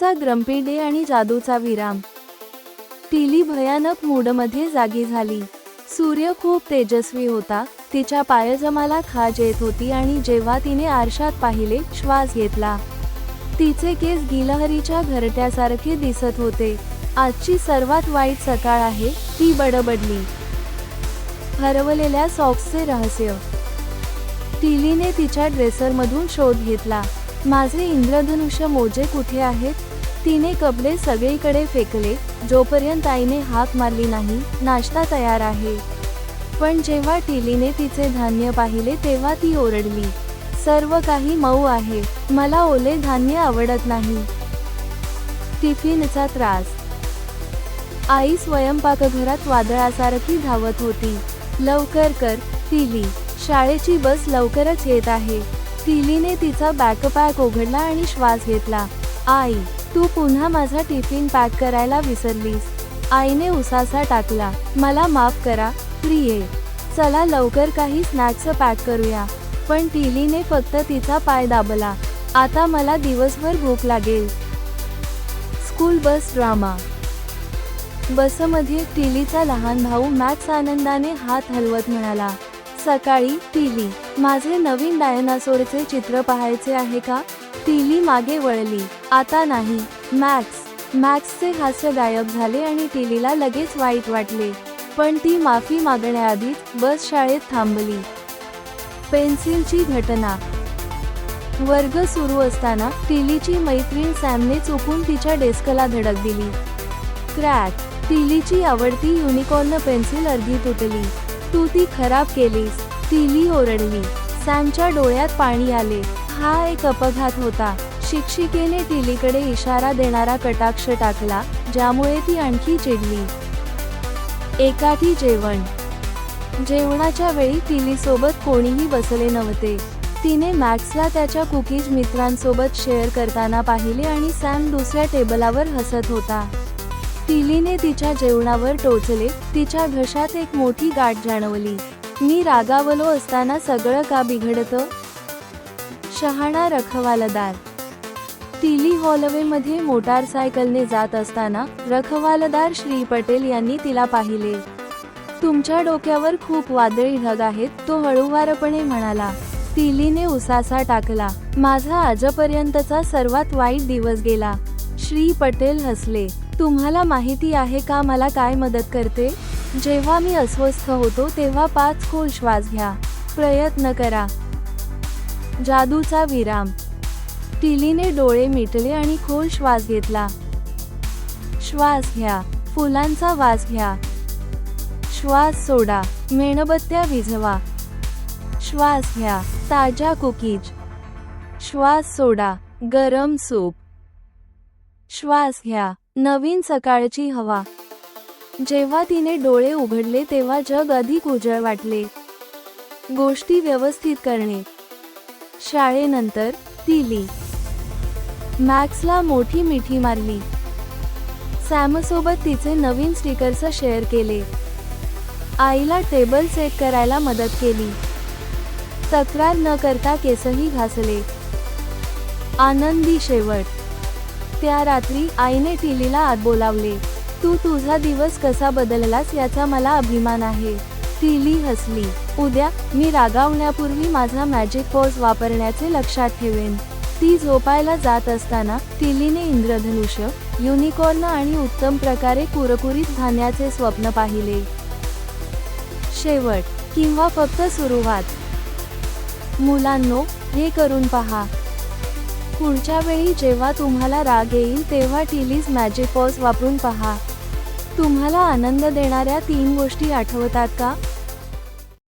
टीलीचा grumpy day आणि जादूचा विराम. टीली भयानक मूडमध्ये जागी झाली. सूर्य खूप तेजस्वी होता. तिच्या पायजमाला खाज येत होती आणि जेव्हा तिने आरशात पाहिले श्वास घेतला. तिचे केस गिलहरीच्या घरट्यासारखे दिसत होते. आजची सर्वात वाईट सकाळ आहे ती बडबडली. हरवलेल्या सॉक्सचे रहस्य. टिलीने तिच्या ड्रेसरमधून शोध घेतला. माझे इंद्रधनुष्य मोजे कुठे आहेत? तिने कपडे सगळीकडे फेकले जोपर्यंत आईने हाक मारली नाही नाश्ता तयार आहे. पण जेव्हा टिलीने तिचे धान्य पाहिले तेव्हा ती ओरडली सर्व काही मऊ आहे मला ओले धान्य आवडत नाही. टिफिनचा त्रास. आई स्वयंपाकघरात वादळासारखी धावत होती. लवकर कर टिली. शाळेची बस लवकरच येत आहे. टिलीने तिचा बॅकपॅक उघडला आणि श्वास घेतला. आई तू पुन्हा माझा टिफिन पॅक करायला विसरलीस. आईने उसासा टाकला. मला माफ करा प्रिये. चला लवकर काही स्नॅक्स पॅक करूया. पण टिलीने फक्त तिचा पाय दाबला. आता मला दिवसभर भूक लागेल. School bus drama. बसमध्ये टिलीचा लहान भाऊ मॅक्स आनंदाने हात हलवत म्हणाला सकाळी टिली माझे नवीन डायनासोरचे चित्र पाहायचे आहे का? टिली मागे वळली. आता नाही. मॅक्स मॅक्सचे हास्य गायब झाले आणि टिलीला लगेच वाईट वाटले. पण ती माफी मागण्याआधीच बस शाळेत थांबली. पेन्सिलची घटना. वर्ग सुरू असताना टिलीची मैत्रीण सॅमने चुकून तिच्या डेस्कला धडक दिली. क्रॅक. टिलीची आवडती युनिकॉर्न पेन्सिल अर्धी तुटली. तू ती खराब केलीस. टिली ओरडली. सॅमच्या डोळ्यात पाणी आले. हा एक अपघात होता. शिक्षिकेने तिलीकडे इशारा देणारा कटाक्ष टाकला ज्यामुळे ती आणखी चिडली. एकाठी जेवण. जेवणाच्या वेळी तिलीसोबत कोणीही बसले नव्हते. तिने मॅक्सला त्याच्या कुकीज मित्रांसोबत शेअर करताना पाहिले आणि सॅम दुसऱ्या टेबलावर हसत होता. तिलीने तिच्या जेवणावर टोचले तिच्या घशात एक मोठी गाठ जाणवली. मी रागावलो असताना सगळं का बिघडतं? शहाणा रखवालदार. तिली हॉलवेमध्ये मोटारसायकलने जात असताना रखवालदार श्री पटेल यांनी तिला पाहिले. तुमच्या डोक्यावर खूप वादळी ढग आहेत तो हळूवारपणे म्हणाला. तिलीने उसासा टाकला. माझा आजपर्यंतचा सर्वात वाईट दिवस गेला. श्री पटेल हसले. तुम्हाला माहिती आहे का मला काय मदत करते? जेव्हा मी अस्वस्थ होतो तेव्हा पाच खोल श्वास घ्या. प्रयत्न करा. जादूचा विराम. टिलीने डोळे मिटले आणि खोल श्वास घेतला. श्वास घ्या फुलांचा वास घ्या. श्वास सोडा मेणबत्त्या विझवा. श्वास घ्या ताज्या कुकीज. श्वास सोडा गरम सूप. श्वास घ्या नवीन सकाळची हवा. जेव्हा तिने डोळे उघडले तेव्हा जग अधिक उजळ वाटले. गोष्टी व्यवस्थित करणे. शाळेनंतर तिली मॅक्सला मोठी मिठी मारली. सॅमसोबत तिचे नवीन स्टिकर्स शेअर केले. आईला टेबल सेट करायला मदत केली. तक्रार न करता केसही घासले. आनंदी शेवट. त्या रात्री आईने टिलीला आत बोलावले तू तुझा दिवस कसा बदललास याचा मला अभिमान आहे. तिली हसली. उद्या मी रागावण्यापूर्वी माझा मॅजिक पॉज वापरण्याचे लक्षात ठेवेन. ती झोपायला जात असताना तिलीने इंद्रधनुष्य युनिकॉर्न आणि उत्तम प्रकारे कुरकुरीत धान्याचे स्वप्न पाहिले. शेवट किंवा फक्त सुरुवात. मुलांनो हे करून पहा. पुढच्या वेळी जेव्हा तुम्हाला राग येईल तेव्हा टिलीज मॅजिक पॉज वापरून पहा. तुम्हाला आनंद देणाऱ्या तीन गोष्टी आठवतात का?